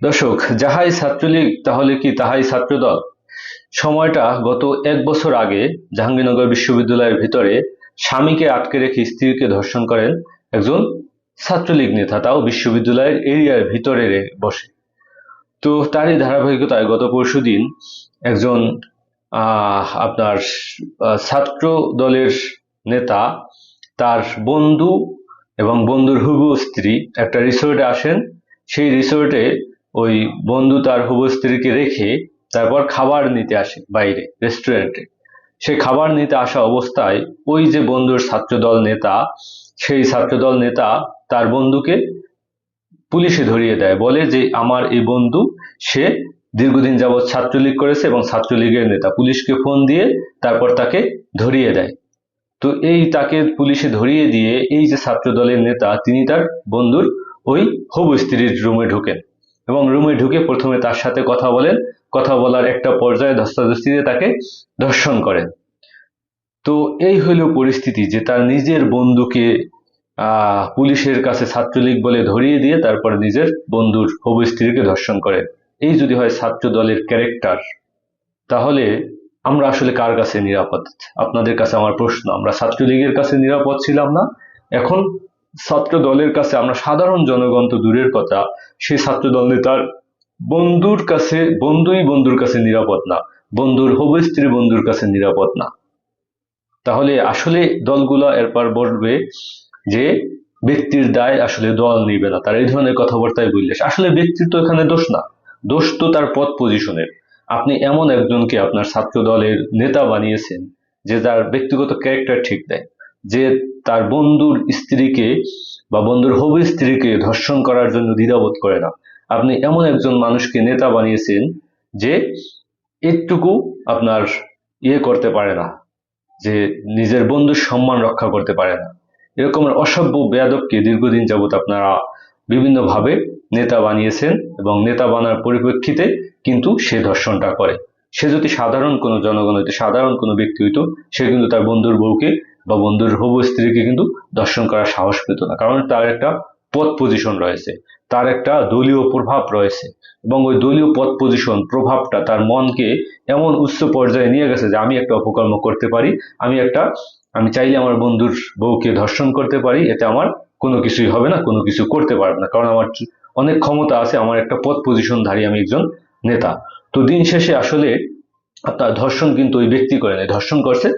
দর্শক, যাহাই ছাত্রলীগ, তাহলে কি তাহাই ছাত্রদল? সময়টা গত এক বছর আগে জাহাঙ্গীরনগর বিশ্ববিদ্যালয়ের ভিতরে স্বামীকে আটকে রেখে স্ত্রীকে ধর্ষণ করেন একজন ছাত্রলীগ নেতা। তাও বিশ্ববিদ্যালয়ের এরিয়ার ভিতরে বসে। তো তারই ধারাবাহিকতায় গত পরশুদিন একজন আপনার ছাত্র দলের নেতা, তার বন্ধু এবং বন্ধুর হুবু স্ত্রী একটা রিসোর্টে আসেন। সেই রিসোর্টে ওই বন্ধু তার হুবু স্ত্রীকে রেখে তারপর খাবার নিতে আসে বাইরে রেস্টুরেন্টে সেই খাবার নিতে আসা অবস্থায় ওই যে বন্ধুর ছাত্রদল নেতা, সেই ছাত্রদল নেতা তার বন্ধুকে পুলিশে ধরিয়ে দেয়, বলে যে আমার এই বন্ধু, সে দীর্ঘদিন যাবৎ ছাত্রলীগ করেছে এবং ছাত্রলীগের নেতা। পুলিশকে ফোন দিয়ে তারপর তাকে ধরিয়ে দেয়। তো এই তাকে পুলিশে ধরিয়ে দিয়ে এই যে ছাত্রদলের নেতা, তিনি তার বন্ধুর ওই হবু স্ত্রীর রুমে ঢোকেন। এবং রুমে ঢুকে প্রথমে তার সাথে কথা বলেন। কথা বলার একটা পর্যায়ে ধস্তাধস্তিতে তাকে ধর্ষণ করেন। তো এই হইল পরিস্থিতি যে তার নিজের বন্ধুকে পুলিশের কাছে ছাত্রলীগ বলে ধরিয়ে দিয়ে তারপরে নিজের বন্ধুর হবু স্ত্রীকে ধর্ষণ করেন। এই যদি হয় ছাত্র দলের ক্যারেক্টার, তাহলে আমরা আসলে কার কাছে নিরাপদ? আপনাদের কাছে আমার প্রশ্ন, আমরা ছাত্রলীগের কাছে নিরাপদ ছিলাম না। এখন ছাত্র দলের কাছে আমরা সাধারণ জনগণ তো দূরের কথা সেই ছাত্র দল নেতার বন্ধুর কাছে, বন্ধুই বন্ধুর কাছে নিরাপদ না, বন্ধুর হবু স্ত্রী বন্ধুর কাছে নিরাপদ না। তাহলে আসলে দলগুলো এরপর বলবে যে ব্যক্তির দায় আসলে দল নিবে না, তার এই ধরনের কথাবার্তায় বললে আসলে ব্যক্তির তো এখানে দোষ না, দোষ তো তার পদ পজিশনের। আপনি এমন একজনকে আপনার ছাত্র দলের নেতা বানিয়েছেন যে তার ব্যক্তিগত ক্যারেক্টার ঠিক দেয় যে তার বন্ধুর স্ত্রীকে বা বন্ধুর হবু স্ত্রীকে ধর্ষণ করার জন্য দ্বিধাবোধ করে না। আপনি এমন একজন মানুষকে নেতা বানিয়েছেন যে একটুকু আপনার ইয়ে করতে পারে না, যে নিজের বন্ধুর সম্মান রক্ষা করতে পারে না। এরকম অসভ্য, বেয়াদবকে দীর্ঘদিন যাবৎ আপনারা বিভিন্নভাবে নেতা বানিয়েছেন এবং নেতা বানার পরিপ্রেক্ষিতে কিন্তু সে ধর্ষণটা করে। সে যদি সাধারণ কোনো জনগণ হইতো, সাধারণ কোনো ব্যক্তি হইতো, সে কিন্তু তার বন্ধুর বউকে বা বন্ধুর হবু স্ত্রীকে কিন্তু দর্শন করার সাহস পেত না। কারণ তার একটা পদ পজিশন রয়েছে। তার একটা দলীয় প্রভাব রয়েছে। এবং ওই দলীয় পদ পজিশন প্রভাবটা তার মনকে এমন উচ্চ পর্যায়ে নিয়ে গেছে যে আমি একটা অপকর্ম করতে পারি, আমি একটা, আমি চাইলে আমার বন্ধুর বউকে ধর্ষণ করতে পারি, এতে আমার কোনো কিছুই হবে না, কোনো কিছু করতে পারবে না। কারণ আমার অনেক ক্ষমতা আছে, আমার একটা পদ পজিশনধারী আমি একজন নেতা। তো দিন শেষে আসলে আপনার ধর্ষণ কিন্তু ওই ব্যক্তি করে নাই। ধর্ষণ করছে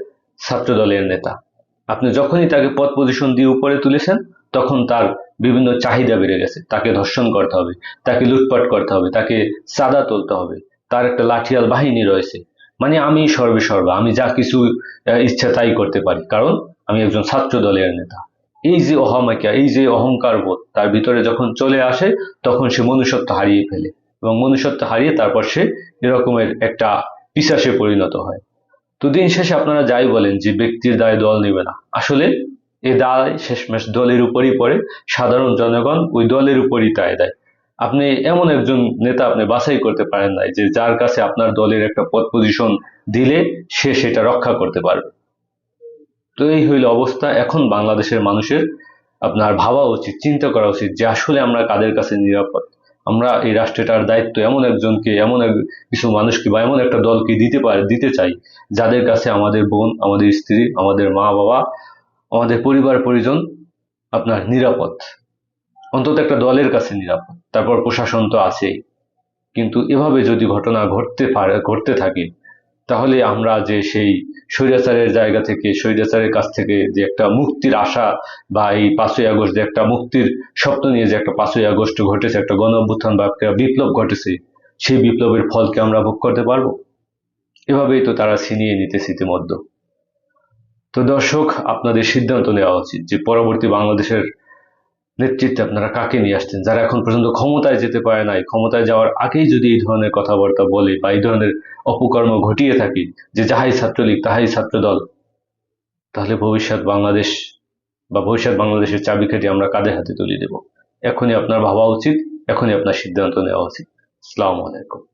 ছাত্র দলের নেতা। আপনি যখনই তাকে পদ পজিশন দিয়ে উপরে তুলেছেন, তখন তার বিভিন্ন চাহিদা বেড়ে গেছে। তাকে ধর্ষণ করতে হবে, তাকে লুটপাট করতে হবে, তাকে চাঁদা তুলতে হবে। তার একটা লাঠিয়াল বাহিনী রয়েছে। মানে আমি সর্বে সর্বা আমি যা কিছু ইচ্ছা তাই করতে পারি। কারণ আমি একজন ছাত্র দলের নেতা। এই যে অহমিকা এই যে অহংকার বোধ, তার ভিতরে যখন চলে আসে, তখন সে মনুষ্যত্ব হারিয়ে ফেলে। এবং মনুষ্যত্ব হারিয়ে তারপর সে এরকমের একটা পিশাসে পরিণত হয়। তো দিন শেষে আপনারা যাই বলেন যে ব্যক্তির দায় দল নেবে না। আসলে এ দায় শেষমেশ দলের উপরই পড়ে, সাধারণ জনগণ ওই দলের উপরই দায় দেয়। আপনি এমন একজন নেতা আপনি বাছাই করতে পারেন নাই যে যার কাছে আপনার দলের একটা পদ পজিশন দিলে সে সেটা রক্ষা করতে পারবে। তো এই হইল অবস্থা। এখন বাংলাদেশের মানুষের আপনার ভাবা উচিত, চিন্তা করা উচিত যে আসলে আমরা কাদের কাছে নিরাপদ। আমরা এই রাষ্ট্রেটার দায়িত্ব এমন একজনকে, এমন এক কিছু মানুষকে বা এমন একটা দলকে দিতে পারে, দিতে চাই, যাদের কাছে আমাদের বোন, আমাদের স্ত্রী, আমাদের মা বাবা, আমাদের পরিবার, পরিজন আপনার নিরাপদ। অন্তত একটা দলের কাছে নিরাপদ। তারপর প্রশাসন তো আছেই। কিন্তু এভাবে যদি ঘটনা ঘটতে পারে, ঘটতে থাকে তাহলে আমরা যে সেই স্বৈরাচারের জায়গা থেকে, স্বৈরাচারের কাছ থেকে যে একটা মুক্তির আশা বা এই পাঁচই আগস্ট যে একটা মুক্তির স্বপ্ন নিয়ে যে একটা পাঁচই আগস্ট ঘটেছে, একটা গণ অভ্যুত্থান বা একটা বিপ্লব ঘটেছে, সেই বিপ্লবের ফলকে আমরা ভোগ করতে পারব? এভাবেই তো তারা ছিনিয়ে নিতেছে ইতিমধ্যে। তো দর্শক, আপনাদের সিদ্ধান্ত নেওয়া উচিত যে পরবর্তী বাংলাদেশের নেতৃত্বে আপনারা কাকে নিয়ে আসছেন? যারা এখন পর্যন্ত ক্ষমতায় যেতে পারে নাই, ক্ষমতায় যাওয়ার আগেই যদি এই ধরনের কথাবার্তা বলে বা এই ধরনের অপকর্ম ঘটিয়ে থাকি যে যাহাই ছাত্রলীগ, তাহাই ছাত্রদল, তাহলে ভবিষ্যৎ বাংলাদেশ বা ভবিষ্যৎ বাংলাদেশের চাবিকাঠি আমরা কাদের হাতে তুলে দেব। এখনই আপনার ভাবা উচিত, এখনই আপনার সিদ্ধান্ত নেওয়া উচিত। আসসালামু আলাইকুম।